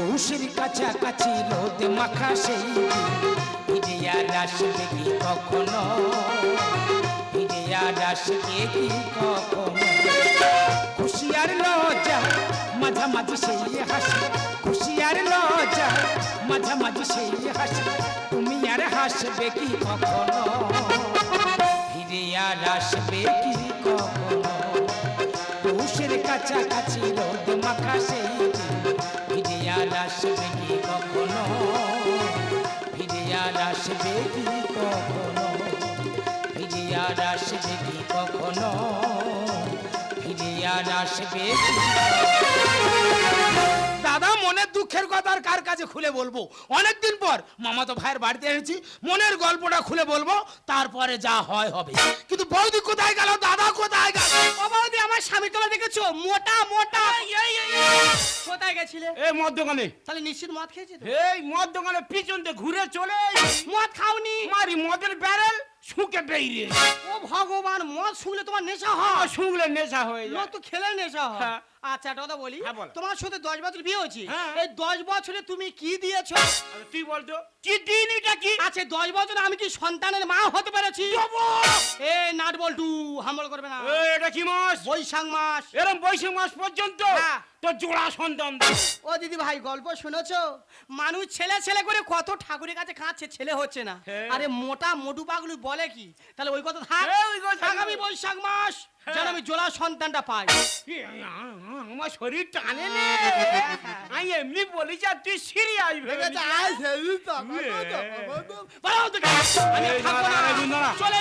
পৌষের কাছাকাছি রোদ মাখা সেই ফিরে আর আসবে কি কখনো? ফিরে আর আসবে কি কখনো? খুশি আর লজ্জা, মাঝামাঝি সেই হাসি। খুশি আর লজ্জা, মাঝামাঝি সেই হাসি। তুমি আর হাসবে কি কখনো? ফিরে আর আসবে কি কখনো? পৌষের কাছাকাছি রোদ মাখা সেই দাদা, মনের দুঃখের কথা আর কার কাছে খুলে বলব? অনেকদিন পর মামা তো ভাইয়ের বাড়িতে এসেছি, মনের গল্পটা খুলে বলব, তারপরে যা হয় হবে। কিন্তু বৌদি কোথায় গেল? দাদা কোথায় গেল? বৌদি আমার স্বামী তোমরা দেখেছ? মোটা মোটা। কোথায় গেছিলে? এ মদ দোকানে। তাহলে নিশ্চিত মদ খেয়েছি এই মদ দোকানে পিছন দিয়ে ঘুরে চলে। মদ খাওনি? মারি মদের ব্যারেল শুকে বেরিয়ে ও ভগবান মদ শুনলে তোমার নেশা হ্যাঁ। শুনলে নেশা হয়ে মদ যায় তো খেলে নেশা হয়। হ্যাঁ। আচ্ছা একটা কথা বলি। হ্যাঁ, তোমার সাথে দশ বছর বিয়ে হয়েছে। হ্যাঁ। এই দশ বছরে তুমি কি দিয়েছ? তুই বলতো কি দিন এটা কি? আচ্ছা দশ বছরে আমি কি সন্তানের মা হতে পেরেছি? এ নাট বল্টু হামল করবে না। এ, এটা কি মাস? বৈশাখ মাস। এরম বৈশাখ মাস পর্যন্ত। তোর জোড়া সন্তান। ও দিদি ভাই গল্প শুনেছো? মানুষ ছেলে ছেলে করে কত ঠাকুরের কাছে কাঁদছে ছেলে হচ্ছে না। আরে মোটা মোটু পাগলু বলে কি? তাহলে ওই কথা থাক। হ্যাঁ, ওই কথা আগামী বৈশাখ মাস হ্যাঁ। যেন আমি জোলা সন্তানটা পাই। আমার শরীর টানে নে। আমি এমনি বলি যে তুই সিরিয়াস। চলে।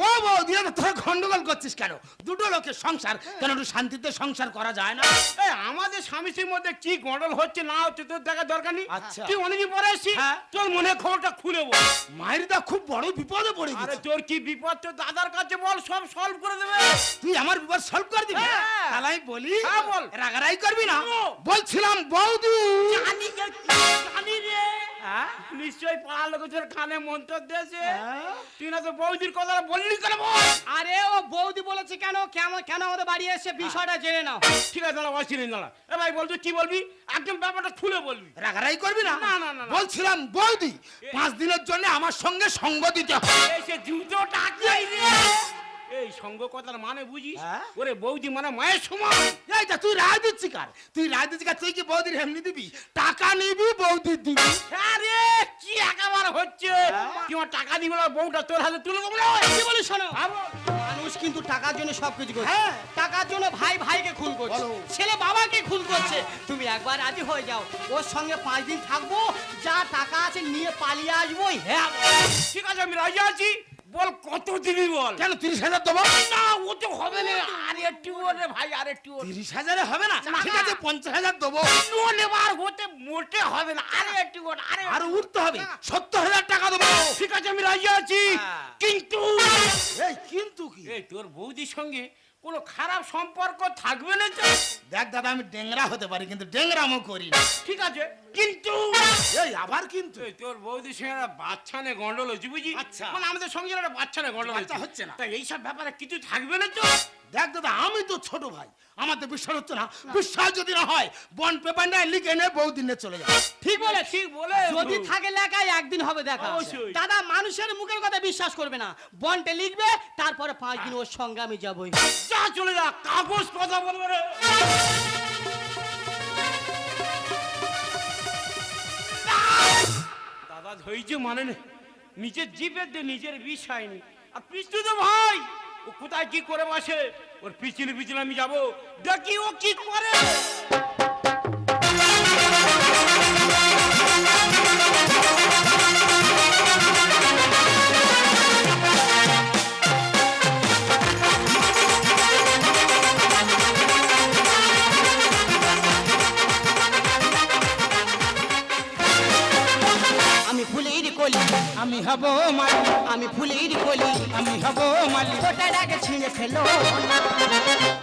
ও বৌদি তোরা গন্ডগোল করছিস কেন? দুটো লোকের সংসার কেন একটু শান্তিতে সংসার করা যায় না? আমাদের স্বামী স্ত্রীর মধ্যে কি গন্ডল হচ্ছে না হচ্ছে তোর দেখার দরকার নেই? আচ্ছা। তুই অনেকদিন পরে হ্যাঁ। তোর মনে খবরটা খুলে বল। মায়ের দা খুব বড় বিপদে পড়ে গেছে। তোর কি বিপদ? তোর দাদার কাছে বল সব সলভ করে দেবে। তুই আমার বিপদ সলভ করে দিবি? হ্যাঁ। তাহলে আমি বলি হ্যাঁ, বল। রাগারাই করবি না? বলছিলাম বৌদি। জানি জানি রে। হ্যাঁ? নিশ্চয়ই পাড়ার লোক কানে মন্ত্র দিয়েছে। হ্যাঁ। তুই না তো বৌদির কথা বললি কেন আরে ও বৌদি বলেছে কেন? কেন কেন আমাদের বাড়ি এসে বিষয়টা জেনে নাও। ঠিক আছে দাঁড়া বসিনি দাঁড়া। এ ভাই বল তুই কি বলবি? একদম ব্যাপারটা খুলে বলবি। রাগারাই করবি না? না, না। বলছিলাম বৌদি পাঁচ দিনের জন্য আমার সঙ্গে সঙ্গ দিতে হবে। এই সে জুতো টাকাই রে। এই সঙ্গ কথার মানে বুঝিস? হ্যাঁ? ওরে বৌদি মানে মায়ের সমান এই যা তুই দিচ্ছি কার? তুই দিচ্ছি কার? তুই কি বৌদির এমনি দিবি? টাকা নিবি বৌদির দিবি। আরে কি একেবারে হচ্ছে? কি আমার টাকা দিবে না বউটা তোর হাতে তুলে দেবো না কি বলিস শোনো? ভাবো। মানুষ কিন্তু টাকার জন্য সবকিছু করছে। হ্যাঁ। টাকার জন্য ভাই ভাইকে খুন করছে। বলো। ছেলে বাবাকে খুন করছে। তুমি একবার রাজি হয়ে যাও। ওর সঙ্গে পাঁচ দিন থাকব। যা টাকা আছে নিয়ে পালিয়ে আসব। হ্যাঁ। ঠিক আছে আমি রাজি আছি। বল কত দিবি বল? কেন তিরিশ হাজার দেবো? না ও তো হবে না। আর একটু ওরে ভাই আর একটু তিরিশ হাজারে হবে না? ঠিক আছে পঞ্চাশ হাজার দেবো। নেবার এবার হতে মোটে হবে না। আরে একটু আরে। আর উঠতে হবে। সত্তর হাজার টাকা দেবো। ঠিক আছে আমি রাজি আছি। হ্যাঁ। কিন্তু এই কিন্তু কি? এই তোর বৌদির সঙ্গে কোনো খারাপ সম্পর্ক থাকবে না তো? দেখ দাদা আমি ডেংরা হতে পারি কিন্তু ডেংরামও করি না। ঠিক আছে। কিন্তু এই আবার কিন্তু। এই তোর বৌদি সঙ্গে একটা বাচ্চা নে গন্ডল হচ্ছে বুঝি আচ্ছা। মানে আমাদের সঙ্গে একটা বাচ্চা নে গন্ডল হচ্ছে না। তাই এইসব ব্যাপারে কিছু থাকবে না তো? দেখ দাদা আমি তো ছোট ভাই। আমার তো বিশ্বাস হচ্ছে না। বিশ্বাস যদি না হয় বন পেপার নিয়ে লিখে নে বৌদিনে চলে যাবে ঠিক বলে ঠিক বলে যদি থাকে লেখায় একদিন হবে দেখা। দাদা মানুষের মুখের কথা বিশ্বাস করবে না। বন্টে লিখবে তারপরে পাঁচ দিন ওর সঙ্গে আমি যাবই যা চলে যা কাগজ কথা বলবে রে দাদা ধৈর্য মানে নে। নিজের জিপের দিয়ে নিজের বিষ হয়নি আর পিছু তো ভাই! ও কোথায় কি করে বসে? ওর পিছনে পিছনে আমি যাব। দেখি ও কি করে। ফেলো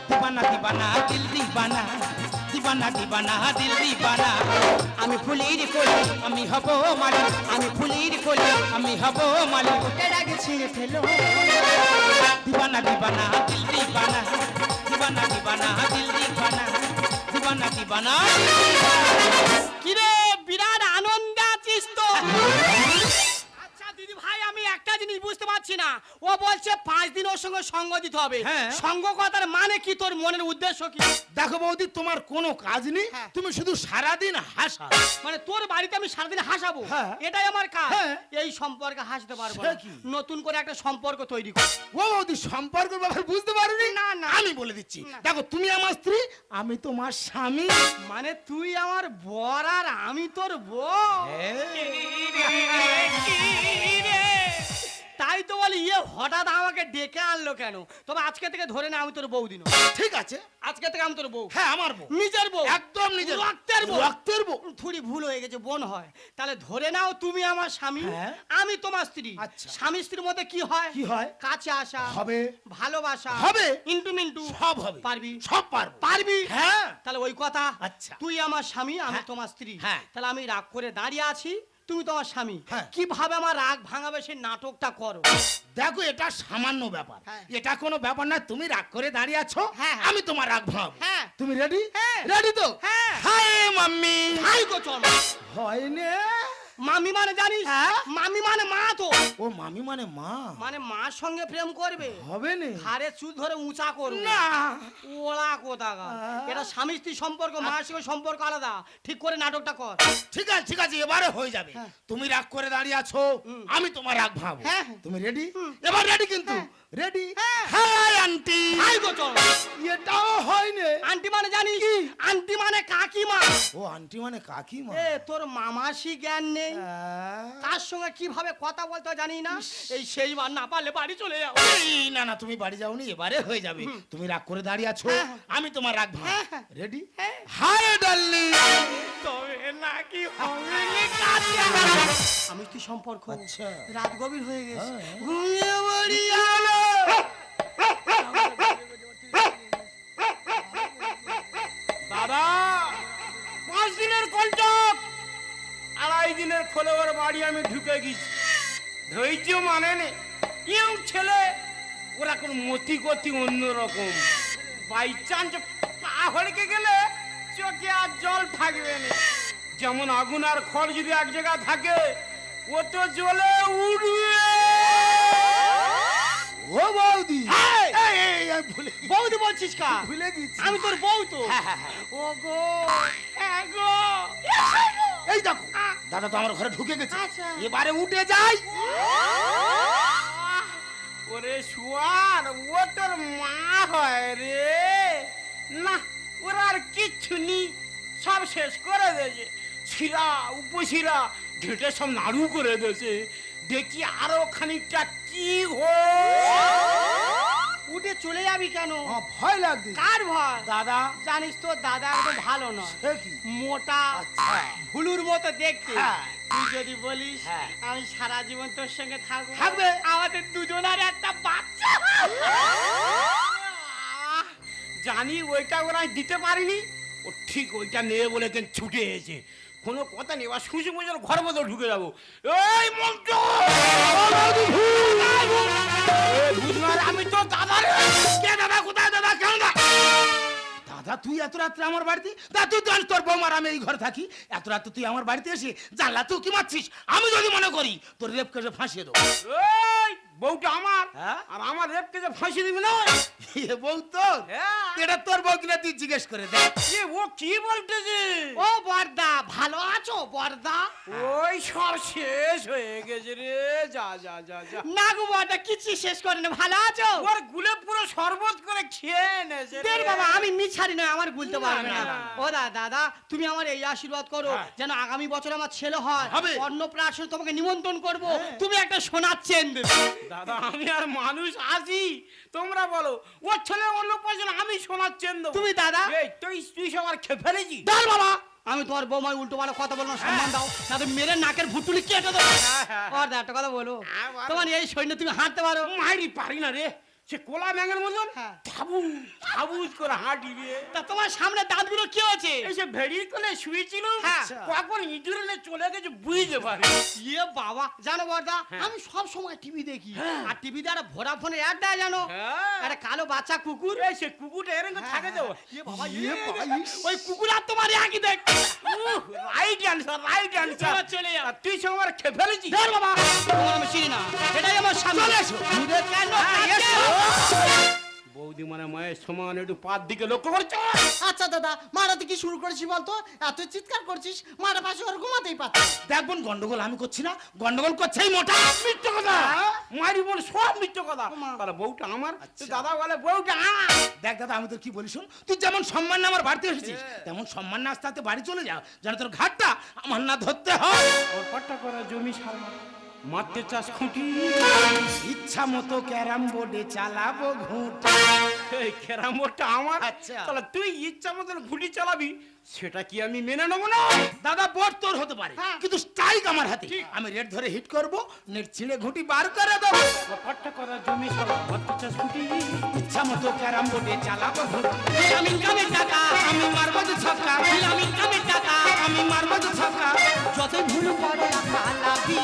দিবানা দিবানা, দিল দিবানা দিবানা দিবানা, দিল দিবানা। আমি ফুলের কলি আমি হব মালি, আমি ফুলের কলি আমি হব মালি। ওটার আগে ছিঁড়ে ফেলো। দিবানা দিবানা, দিল দিবানা দিবানা দিবানা, দিল দিবানা দিবানা দিবানা। কিরে, বিরাট আনন্দ আছিস তো? জিনিস বুঝতে পারছি না ও বলছে পাঁচ দিন ওর সঙ্গে সঙ্গ দিতে হবে হ্যাঁ। সঙ্গ কথার মানে কি তোর মনের উদ্দেশ্য কি দেখো বৌদি তোমার কোনো কাজ নেই হ্যাঁ। তুমি শুধু সারাদিন হাসা মানে তোর বাড়িতে আমি সারাদিন হাসাবো হ্যাঁ। এটাই আমার কাজ হ্যাঁ। এই সম্পর্কে হাসতে পারব সে না। কি? নতুন করে একটা সম্পর্ক তৈরি কর ও বৌদি সম্পর্ক ব্যাপার বুঝতে পারোনি না, না। আমি বলে দিচ্ছি না। দেখো তুমি আমার স্ত্রী আমি তোমার স্বামী মানে তুই আমার বর আর আমি তোর বউ তাই তো বলি ইয়ে হঠাৎ আমাকে ডেকে আনলো কেন? তবে আজকে থেকে ধরে না আমি তোর বউ দিন ঠিক আছে। আজকে থেকে আমি তোর বউ। হ্যাঁ আমার বউ। নিজের বউ। একদম নিজের রক্তের বউ। রক্তের বউ। থুড়ি ভুল হয়ে গেছে বোন হয়। তাহলে ধরে নাও তুমি আমার স্বামী হ্যাঁ। আমি তোমার স্ত্রী। আচ্ছা। স্বামী স্ত্রীর মধ্যে কি হয়? কি হয়? কাছে আসা হবে। ভালোবাসা হবে। ইন্টু মিন্টু। সব হবে। পারবি? সব পারব। পারবি? হ্যাঁ। তাহলে ওই কথা। আচ্ছা। তুই আমার স্বামী আমি হ্যাঁ। তোমার স্ত্রী। হ্যাঁ। তাহলে আমি রাগ করে দাঁড়িয়ে আছি। তুমি তোমার স্বামী হ্যাঁ। কীভাবে আমার রাগ ভাঙাবে সেই নাটকটা করো দেখো এটা সামান্য ব্যাপার হ্যাঁ। এটা কোনো ব্যাপার না তুমি রাগ করে দাঁড়িয়ে আছো হ্যাঁ, হ্যাঁ। আমি তোমার রাগ ভাব হ্যাঁ। তুমি রেডি হ্যাঁ। রেডি তো হ্যাঁ। হাই মাম্মি হাই গো চল হয় নে মামি মানে জানিস? হ্যাঁ। মামি মানে মা তো। ও মামি মানে মা? মানে মার সঙ্গে প্রেম করবে? হবে নে। ঘাড়ে চুল ধরে উঁচা করবে। না। ওলা কোথাকা আহ। এটা স্বামী স্ত্রী সম্পর্ক মার সঙ্গে সম্পর্ক আলাদা। ঠিক করে নাটকটা কর। ঠিক আছে ঠিক আছে এবারে হয়ে যাবে। হ্যাঁ। তুমি রাগ করে দাঁড়িয়ে আছো আমি তোমার রাগ ভাবো হ্যাঁ। তুমি রেডি এবার রেডি কিন্তু। রেডি হ্যাঁ। হাই আন্টি ভাই গো চল। এটাও হয় নে আন্টি মানে জানিস? আন্টি মানে কাকিমা। ও আন্টি মানে কাকিমা? এ তোর মামাসি জ্ঞান নেই। আহ। কার সঙ্গে কীভাবে কথা বলতে জানি না এই সেইবার না পারলে বাড়ি চলে যাও না না তুমি বাড়ি যাওনি এবারে হয়ে যাবে তুমি রাগ করে দাঁড়িয়ে আছো হ্যাঁ। আমি তোমার রাগ হ্যাঁ, হ্যাঁ। রেডি হ্যাঁ। হাই ডার্লিং তবে নাকি হবে আমি কি সম্পর্ক আচ্ছা। রাত গভীর হয়ে গেছে হ্যাঁ। ঘুমিয়ে পড়ি আলো। খোলে ওর বাড়ি আমি ঢুকে গেছি। ধৈর্য মানে নে ইউ ছেলে ওরা কোন মতি গতি অন্যরকম বাই চান্স পা হড়কে গেলে চোখে আর জল থাকবে না। যেমন আগুন আর খড় যদি এক জায়গায় থাকে ও তো জলে উড়বে। ও বৌদি। বৌদি বলছিস কা? ভুলে গেছি। আমি তোর বউ তো। হ্যাঁ, হ্যাঁ, হ্যাঁ। ও গো। হ্যাঁ গো। এই দেখো দাদা তো আমার ঘরে ঢুকে গেছে। আচ্ছা। এবারে উঠে যাই। ওরে শুয়ার ও তোর মা হয় রে। না ওরা আর কিচ্ছু নি সব শেষ করে দিয়েছে শিরা উপশিরা ঘেটে সব নাড়ু করে দিয়েছে দেখি আরও খানিকটা কি হো উঠে চলে যাবি কেন আমার ভয় লাগছে কার ভয় দাদা জানিস তো দাদা একদম ভালো নয় সে কি মোটা আচ্ছা। ভুলুর মতো দেখতে হ্যাঁ। তুই যদি বলিস হ্যাঁ। আমি সারা জীবন তোর সঙ্গে থাকব থাকবে। আমাদের দুজনের একটা বাচ্চা জানি ওইটা ওরা দিতে পারিনি ও ঠিক ওইটা নেবে বলে কেন ছুটে এসেছে কোনো কথা নেই শুষে মুজে ঘর মতো ঢুকে যাব এই মন্ত্র দাদা তুই এত রাত্রে আমার বাড়িতে? দা, তুই জানিস তোর বৌমার, আমি এই ঘরে থাকি। এত রাত্রে তুই আমার বাড়িতে এসে জানলা তুই কি মারছিস? আমি যদি মনে করি, তোর রেপ কেসে ফাঁসিয়ে দেবো। বউটা আমার হ্যাঁ? আর আমার রেপকে যে ফাঁসি দিবি না এ বউ তোর হ্যাঁ। এটা তোর বউ কিনা তুই জিজ্ঞেস করে দেখ এ ও কি বলতেছে ও বর্দা ভালো আছো বর্দা ওই সব শেষ হয়ে গেছে রে যা যা যা যা না গো বর্দা কিছু শেষ করে না ভালো আছো ওর গুলে পুরো শরবত করে খেয়ে নেছে রে। বাবা আমি মিছারি নয় আমার বলতে পারবে না। ও দা দাদা তুমি আমার এই আশীর্বাদ করো হ্যাঁ। যেন আগামী বছর আমার ছেলে হয় হবে। অন্নপ্রাশন তোমাকে নিমন্ত্রণ করব। তুমি একটা সোনার চেন দেবে দাদা আমি আর মানুষ আছি। তোমরা বলো ওর ছেলে অন্য পয়সা আমি সোনার চেন দেবো। তুমি দাদা? এই তুই তুই সবার খেয়ে ফেলেছি দাঁড় বাবা আমি তোমার বৌমায় উল্টো পাল্টা কথা বলব সম্মান দাও। না তুমি মেরে নাকের ভুটুলি কেটে দেবো। আর হ্যাঁ। একটা কথা বলো হ্যাঁ, বলো। তোমার এই সৈন্য তুমি হাঁটতে পারো। মাইরি পারি না রে। সে কোলা ব্যাঙের মতন? হ্যাঁ। ঠাবুজ ঠাবুজ করে হাঁটি রে তা তোমার সামনে দাঁতগুলো কি হয়েছে? এসে ভেড়ির কোলে শুয়েছিল হ্যাঁ। কখন ইঁদুরে চলে গেছে বুঝতে পারি ইয়ে বাবা জানো বর্দা হ্যাঁ। আমি সব সময় টিভি দেখি। আর টিভিতে একটা ভোডাফোনের অ্যাড দেয় জানো? হ্যাঁ। একটা কালো বাচ্চা কুকুর। এই সে কুকুরটা এরকম থাকে তো। ইয়ে বাবা ইয়ে ইয়ে বাবা, ইস। ওই কুকুর আর তোমার একই দেখ। রাইট অ্যান্সার রাইট অ্যান্সার চলে যাও। তুই সে আমার খেয়ে ফেলেছিস? ধর বাবা। আমি চিনি না। এটাই আমার সামনে চলে এসো। দূরে কেন হ্যাঁ, কাছে? বৌদি মানে মায়ের সমান একটু পাত দিকে লক্ষ্য করছ? আচ্ছা দাদা মারাতে কি শুরু করেছিস বলতো? এত চিৎকার করছিস মারা পাশে ওর ঘুমাতেই পারছিস দেখবেন গন্ডগোল আমি করছি না। গন্ডগোল করছে মোটা। মিথ্যে কথা। মারি বল সব মিথ্যে কথা। তাহলে বউটা আমার দাদা বলে বউটা আমার। দেখ দাদা আমি তোর কি বলি শুন? তুই যেমন সম্মান না আমার বাড়িতে এসেছিস তেমন সম্মান না আস্তে আস্তে বাড়ি চলে যাও যেন তোর ঘাটটা আমার না ধরতে হয়। ওর পাট্টা করা জমি সারা মারতে চাষ খুঁটি? ইচ্ছা মতো ক্যারাম বোর্ডে চালাবো ঘুঁট। এই ক্যারাম বোর্ডটা আমার? আচ্ছা। তাহলে তুই ইচ্ছা মতন ঘুটি চালাবি সেটা কি আমি মেনে নেব না? দাদা বোর্ড তোর হতে পারে কিন্তু স্ট্রাইক আমার হাতে। আমি রেড ধরে হিট করব নেট ছিঁড়ে ঘুঁটি বার করে দেবো। পাট্টা করা জমি সারা মারতে চাষ খুঁটি। ইচ্ছা মতো ক্যারাম বোর্ডে চালাবো ঘুঁট। আমি কামের টাকা আমি মারবো যে ছক্কা। আমি কামের টাকা আমি মারবো যে ছক্কা। যতই ভুল করে পালাবি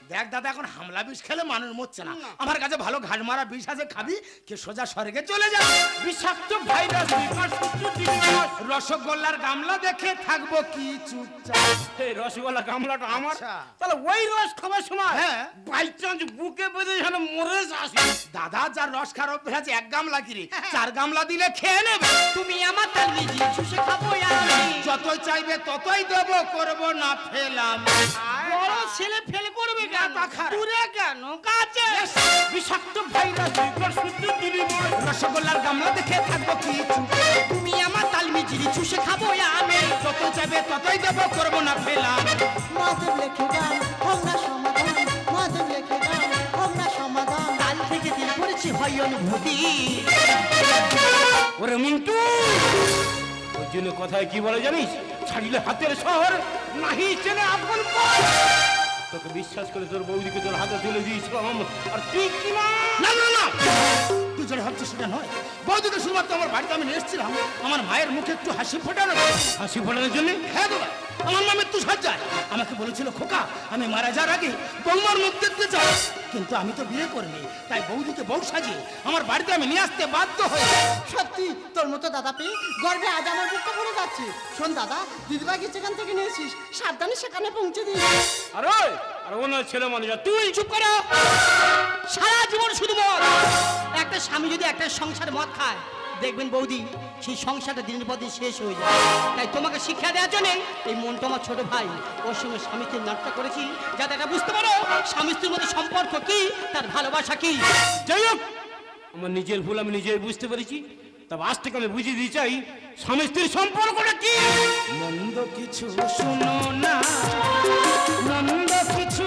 দেখ দাদা এখন হামলা বিষ খেলে মানুষ মরছে না। আমার কাছে ভালো ঘাট মারা বিষ আছে খাবি কে সোজা স্বর্গে চলে যাবে বিষাক্ত ভাইরাস রসগোল্লার গামলা দেখে থাকব কি চুপচাপ। এই রসগোল্লা গামলাটা আমার। আচ্ছা। তাহলে ওই রস খাবার সময় হ্যাঁ। বাই চান্স বুকে বেঁধে যেন মরে আসি দাদা যার রস খার অভ্যাস আছে এক গামলা কিরে। চার গামলা দিলে খেয়ে নেবে। তুমি আমার তালমি জি চুষে খাব আমি যতই চাইবে ততই দেবো করব না ফেলাম। বড় ছেলে ফেল করবে কেন। দূরে কেন? কাছে। বিষাক্ত ভাইরাস বিকাশ সূত্র দিবস রসগোল্লার গামলা দেখে থাকব কি চুপ তুমি আমার তালমি জি চুষে খাব আমি যতই চাইবে ততই দেব করব না ফেলাম মাধব লেখে গান হোক সমাধান। মাধব লেখে গান হোক সমাধান। কাল থেকে দিন করেছি হয় অনুভূতি। ওরে মিন্টু ওই জন্য কথায় কি বলে জানিস? ছাড়িলে হাতের শহর নাহি চেনে আপন পর। তোকে বিশ্বাস করে তোর বৌদিকে তোর হাতে তুলে দিয়েছিলাম আর তুই কি না? না না না তুই যেটা ভাবছিস সেটা নয়। বৌদিকে শুধুমাত্র আমার বাড়িতে আমি নিয়ে এসেছিলাম। আমার মায়ের মুখে একটু হাসি ফোটানো হাসি ফোটানোর জন্য? হ্যাঁ বাবা আমার মা মৃত্যু সজ্জায় আমাকে বলেছিল খোকা আমি মারা যাওয়ার আগে বৌমার মুখ দেখতে চাই। কিন্তু আমি তো বিয়ে করিনি তাই বৌদিকে বউ সাজিয়ে আমার বাড়িতে আমি নিয়ে আসতে বাধ্য হয়ে সত্যি তোর মতো দাদা পেয়ে গর্বে আজ আমার বুকটা পড়ে যাচ্ছে। শোন দাদা দিদিভাইকে যেখান থেকে নিয়েছিস সাবধানে সেখানে পৌঁছে দিস। আর আর ওনার ছেলে মানুষ তুই চুপ করো। সারা জীবন শুধু মদ। একটা স্বামী যদি একটা সংসারে মদ খায় দেখবেন বৌদি, সেই সংসারটা দিনের পর দিন শেষ হয়ে যায়। তাই তোমাকে শিক্ষা দেওয়ার জন্যে এই মনটা আমার ছোট ভাই, ওর সঙ্গে স্বামী স্ত্রীর নাটকটা করেছি। যাতে এটা বুঝতে পারো, স্বামী স্ত্রীর মধ্যে সম্পর্ক কি, তার ভালোবাসা কি। যাই হোক, আমার নিজের ভুল আমি নিজেই বুঝতে পেরেছি। তবে আজ থেকে আমি বুঝিয়ে দিতে চাই, স্বামী স্ত্রীর সম্পর্কটা কি? মন্দ কিছু শুনো না মন্দ কিছু